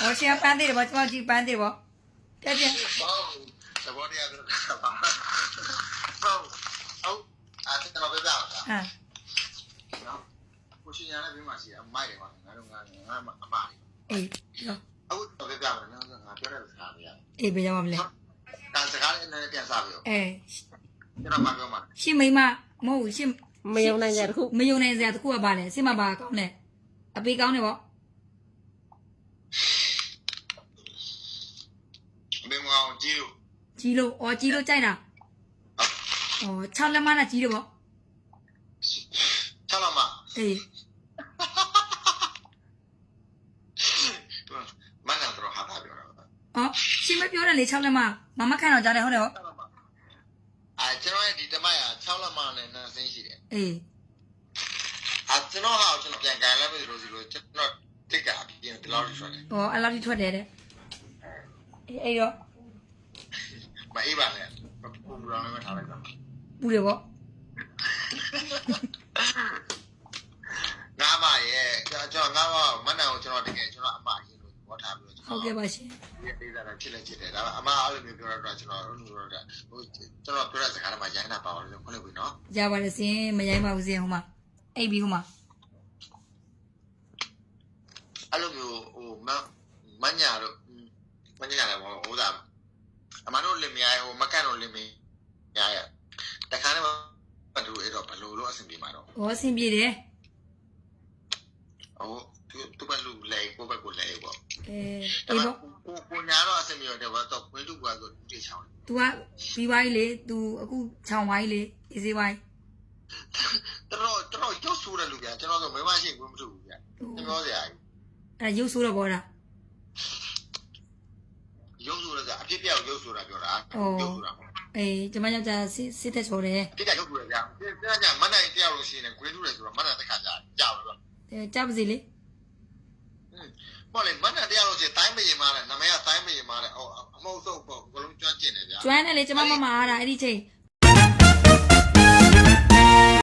ဟောရှင်ကပန်းသေးတယ်ဗောကျွန်တော်ကြည့်ပန်းသေးတယ်ဗောပြပြဟုတ်သဘောတရားပြောတာပါဟုတ်ဟုတ်အဲ့ဒါတော့ပြောပြတာဟမ်နော်ကိုရှင်ရတဲ့ဘေးမှာရှိအမိုက်တယ်ပါငါတို့ငါငါအမလေးအေးပြောအခုတော့ပြောပြမယ်နော်ငါပြောတဲ့စကားလေးရအေးဘယ်ရောက်မလဲဒါစကားလေးနည်းနည်းပြန်စားပြရောအဲကျွန်တော်မပြောမှာရှင်မိမမဟုတ်ဘူးရှင်မယုံနိုင်ကြတခုမယုံနိုင်စရာတစ်ခုကပါလဲစိမပါကောင်းတယ်အပေးကောင်းတယ်ဗော မင်းမအောင် ကြည့်လို့ကြီးလို့အော်ကြီးလို့ကြိုက်တာအော်6လက်မနဲ့ကြီးတယ်ဗောချက်လာမအေးမနက်တော့ဟာတာပြောတာအော်ရှင်မပြောတယ်လေ6လက်မမမခန့်တော့ကြားတယ်ဟုတ်တယ်ဗောအဲကျွန်တော်ရဲ့ဒီတမရ6လက်မနဲ့နှစင်းရှိတယ်အေးအဲကျွန်တော်ဟာကျွန်တော်ပြန်ကန်လိုက်ပြီလို့ဆိုလို့ကျွန်တော်တစ်ကအပြင်ဒီလောက်ထွက်တယ်အော်အဲ့လောက်ထိထွက်တယ်တဲ့အေးအဲ့တော့ မအေးပါနဲ့ပူပူရောင်းလည်းထားလိုက်တာပူတယ်ဗောငါမရဲ့ကျွန်တော်ငါမမနက်ကိုကျွန်တော်တကယ်ကျွန်တော်အမအရင်လို့ဘောထားပြီးတော့ဟုတ်ကဲ့ပါရှင်ဒီဒေတာဖြစ်လက်ဖြစ်တယ်ဒါအမအဲ့လိုမျိုးပြောတော့ကျွန်တော်တို့လိုတော့ဟိုကျွန်တော်ပြောတဲ့စကားတွေမှာရိုင်းတာပါအောင်လို့ခွင့်လို့ပြီနော်ရပါတယ်စင်မရိုင်းပါဘူးစင်ဟိုမှာအိပ်ပြီးဟိုမှာအဲ့လိုမျိုးဟိုမမညာတော့မညာလည်းဟိုဒါ အမတို့လင်မယားရဲ့ဟိုမကန်တို့လင်မယားရဲ့တခါနဲ့ပတ်သူအဲ့တော့ဘလို့လို့အဆင်ပြေမှာတော့ဩအဆင်ပြေတယ်ဟိုသူသူကလူလဲကိုဘက်ကိုလဲပေါ့အဲအဲ့တော့ကိုကိုညာတော့အဆင်ပြေတယ်ဘာတော့ခွေးလူကဆိုသူတွေချောင်း तू ကပြီးဝိုင်းလေ तू အခုချောင်းဝိုင်းလေအေးစေးဝိုင်းတော်တော်ရုပ်ဆိုးတဲ့လူပြန်ကျွန်တော်ဆိုမိမရှိဘူးမထူဘူးပြန်ကျွန်တော်ဆရာကြီးအဲရုပ်ဆိုးတော့ဗောလား ဆိုးတဲ့ကအဖြစ်ပြောက်ရုပ်ဆိုတာပြောတာရုပ်ဆိုတာအေးကျမယောက်ျားစစ်စစ်သက်ချော်တယ်တိကျရုပ်ဆိုရပြပြန်ကြမနိုင်တရားလို့ရှိရင်ခွေးတူတယ်ဆိုတော့မနိုင်တဲ့ခါကြကြောက်လို့အဲကြပါစေလေပေါ့လေမနဲ့တရားလို့ရှိရင်တိုင်းမရင်မားတယ်နမရတိုင်းမရင်မားတယ်ဟိုအမဟုတ်ဆုံးပေါ့ဘလုံးကျွမ်းကျင်တယ်ဗျာကျွမ်းတယ်လေကျမမမအားတာအဲ့ဒီချိန်